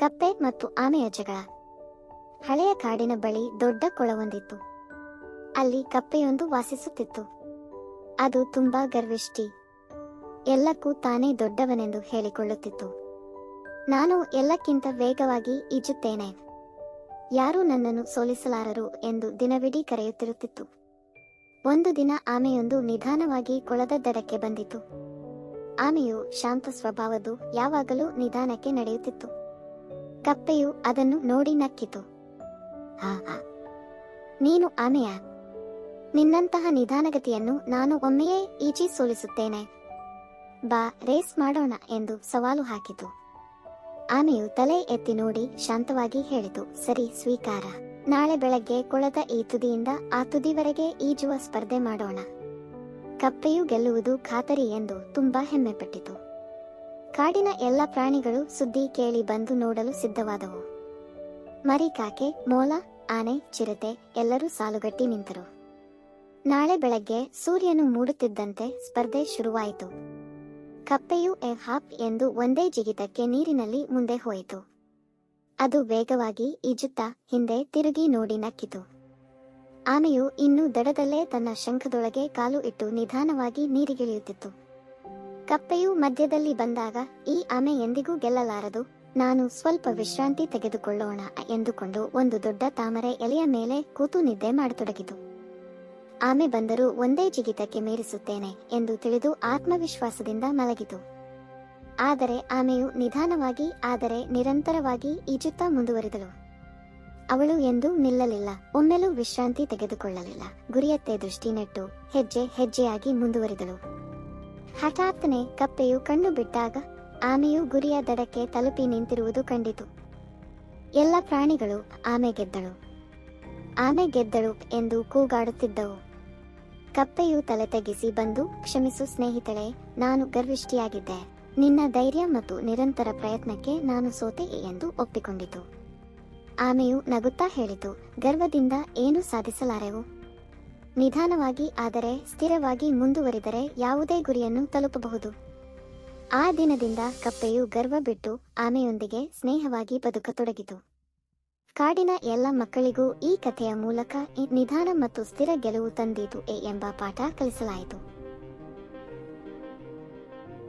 ಕಪ್ಪೆ ಮತ್ತು ಆಮೆಯ ಜಗಳ. ಹಳೆಯ ಕಾಡಿನ ಬಳಿ ದೊಡ್ಡ ಕೊಳವೊಂದಿತ್ತು ಅಲ್ಲಿ ಕಪ್ಪೆಯೊಂದು ವಾಸಿಸುತ್ತಿತ್ತು. ಅದು ತುಂಬಾ ಗರ್ವಿಷ್ಠಿ. ಎಲ್ಲಕ್ಕೂ ತಾನೇ ದೊಡ್ಡವನೆಂದು ಹೇಳಿಕೊಳ್ಳುತ್ತಿತ್ತು. ನಾನು ಎಲ್ಲಕ್ಕಿಂತ ವೇಗವಾಗಿ ಈಜುತ್ತೇನೆ. ಯಾರೂ ನನ್ನನ್ನು ಸೋಲಿಸಲಾರರು ಎಂದು ದಿನವಿಡೀ ಕರೆಯುತ್ತಿರುತ್ತಿತ್ತು. ಒಂದು ದಿನ ಆಮೆಯೊಂದು ನಿಧಾನವಾಗಿ ಕೊಳದ ದಡಕ್ಕೆ ಬಂದಿತು. ಆಮೆಯು ಶಾಂತ ಸ್ವಭಾವದ್ದು ಯಾವಾಗಲೂ ನಿಧಾನಕ್ಕೆ ನಡೆಯುತ್ತಿತ್ತು. ಕಪ್ಪೆಯು ಅದನ್ನು ನೋಡಿ ನಕ್ಕಿತು. ಹಾ ಹಾ. ನೀನು ಆಮೆಯ. ನಿನ್ನಂತಹ ನಿಧಾನಗತಿಯನ್ನು ನಾನು ಒಮ್ಮೆಯೇ ಈಜಿ ಸೋಲಿಸುತ್ತೇನೆ. ಬಾ, ರೇಸ್ ಮಾಡೋಣ ಎಂದು ಸವಾಲು ಹಾಕಿತು. ಆನೆಯು ತಲೆ ಎತ್ತಿ ನೋಡಿ ಶಾಂತವಾಗಿ ಹೇಳಿತು, ಸರಿ, ಸ್ವೀಕಾರ. ನಾಳೆ ಬೆಳಗ್ಗೆ ಕೊಳದ ಈ ತುದಿಯಿಂದ ಆ ತುದಿವರೆಗೆ ಈಜುವ ಸ್ಪರ್ಧೆ ಮಾಡೋಣ. ಕಪ್ಪೆಯು ಗೆಲ್ಲುವುದು ಖಾತರಿ ಎಂದು ತುಂಬಾ ಹೆಮ್ಮೆಪಟ್ಟಿತು. ಕಾಡಿನ ಎಲ್ಲ ಪ್ರಾಣಿಗಳು ಸುದ್ದಿ ಕೇಳಿ ಬಂದು ನೋಡಲು ಸಿದ್ಧವಾದವು. ಮರಿ, ಕಾಕೆ, ಮೋಲ, ಆನೆ, ಚಿರತೆ ಎಲ್ಲರೂ ಸಾಲುಗಟ್ಟಿ ನಿಂತರು. ನಾಳೆ ಬೆಳಗ್ಗೆ ಸೂರ್ಯನು ಮೂಡುತ್ತಿದ್ದಂತೆ ಸ್ಪರ್ಧೆ ಶುರುವಾಯಿತು. ಕಪ್ಪೆಯು ಎ ಹಾಪ್ ಎಂದು ಒಂದೇ ಜಿಗಿತಕ್ಕೆ ನೀರಿನಲ್ಲಿ ಮುಂದೆ ಹೋಯಿತು. ಅದು ವೇಗವಾಗಿ ಈಜುತ್ತ ಹಿಂದೆ ತಿರುಗಿ ನೋಡಿ ನಕ್ಕಿತು. ಆಮೆಯು ಇನ್ನೂ ದಡದಲ್ಲೇ ತನ್ನ ಶಂಖದೊಳಗೆ ಕಾಲು ಇಟ್ಟು ನಿಧಾನವಾಗಿ ನೀರಿಗಿಳಿಯುತ್ತಿತ್ತು. ಕಪ್ಪೆಯು ಮಧ್ಯದಲ್ಲಿ ಬಂದಾಗ ಈ ಆಮೆ ಎಂದಿಗೂ ಗೆಲ್ಲಲಾರದು. ನಾನು ಸ್ವಲ್ಪ ವಿಶ್ರಾಂತಿ ತೆಗೆದುಕೊಳ್ಳೋಣ ಎಂದುಕೊಂಡು ಒಂದು ದೊಡ್ಡ ತಾಮರೆ ಎಲೆಯ ಮೇಲೆ ಕೂತು ನಿದ್ದೆ ಮಾಡತೊಡಗಿತು. ಆಮೆ ಬಂದರೂ ಒಂದೇ ಜಿಗಿತಕ್ಕೆ ಮೀರಿಸುತ್ತೇನೆ ಎಂದು ತಿಳಿದು ಆತ್ಮವಿಶ್ವಾಸದಿಂದ ಮಲಗಿತು. ಆದರೆ ಆಮೆಯು ನಿಧಾನವಾಗಿ, ಆದರೆ ನಿರಂತರವಾಗಿ ಈಜುತ್ತಾ ಮುಂದುವರಿದಳು. ಅವಳು ಎಂದೂ ನಿಲ್ಲಲಿಲ್ಲ, ಒಮ್ಮೆಲೂ ವಿಶ್ರಾಂತಿ ತೆಗೆದುಕೊಳ್ಳಲಿಲ್ಲ. ಗುರಿಯತ್ತೆ ದೃಷ್ಟಿ ನೆಟ್ಟು, ಹೆಜ್ಜೆ ಹೆಜ್ಜೆಯಾಗಿ ಮುಂದುವರಿದಳು. ಹಠಾತ್ತನೆ ಕಪ್ಪೆಯು ಕಣ್ಣು ಬಿಟ್ಟಾಗ ಆಮೆಯು ಗುರಿಯ ದಡಕ್ಕೆ ತಲುಪಿ ನಿಂತಿರುವುದು ಕಂಡಿತು. ಎಲ್ಲ ಪ್ರಾಣಿಗಳು ಆಮೆ ಗೆದ್ದಳು. ಆಮೆ ಗೆದ್ದಳು ಎಂದು ಕೂಗಾಡುತ್ತಿದ್ದವು. ಕಪ್ಪೆಯು ತಲೆ ತಗ್ಗಿಸಿ ಬಂದು, ಕ್ಷಮಿಸು ಸ್ನೇಹಿತಳೆ, ನಾನು ಗರ್ವಿಷ್ಠಿಯಾಗಿದ್ದೆ. ನಿನ್ನ ಧೈರ್ಯ ಮತ್ತು ನಿರಂತರ ಪ್ರಯತ್ನಕ್ಕೆ ನಾನು ಸೋತೆ ಎಂದು ಒಪ್ಪಿಕೊಂಡಿತು. ಆಮೆಯು ನಗುತ್ತಾ ಹೇಳಿತು, ಗರ್ವದಿಂದ ಏನು ಸಾಧಿಸಲಾರೆವು? ನಿಧಾನವಾಗಿ ಆದರೆ ಸ್ಥಿರವಾಗಿ ಮುಂದುವರಿದರೆ ಯಾವುದೇ ಗುರಿಯನ್ನು ತಲುಪಬಹುದು. ಆ ದಿನದಿಂದ ಕಪ್ಪೆಯು ಗರ್ವ ಬಿಟ್ಟು ಆಮೆಯೊಂದಿಗೆ ಸ್ನೇಹವಾಗಿ ಬದುಕತೊಡಗಿತು. ಕಾಡಿನ ಎಲ್ಲ ಮಕ್ಕಳಿಗೂ ಈ ಕಥೆಯ ಮೂಲಕ ನಿಧಾನ ಮತ್ತು ಸ್ಥಿರ ಗೆಲುವು ತಂದೀತು ಎಂಬ ಪಾಠ ಕಲಿಸಲಾಯಿತು.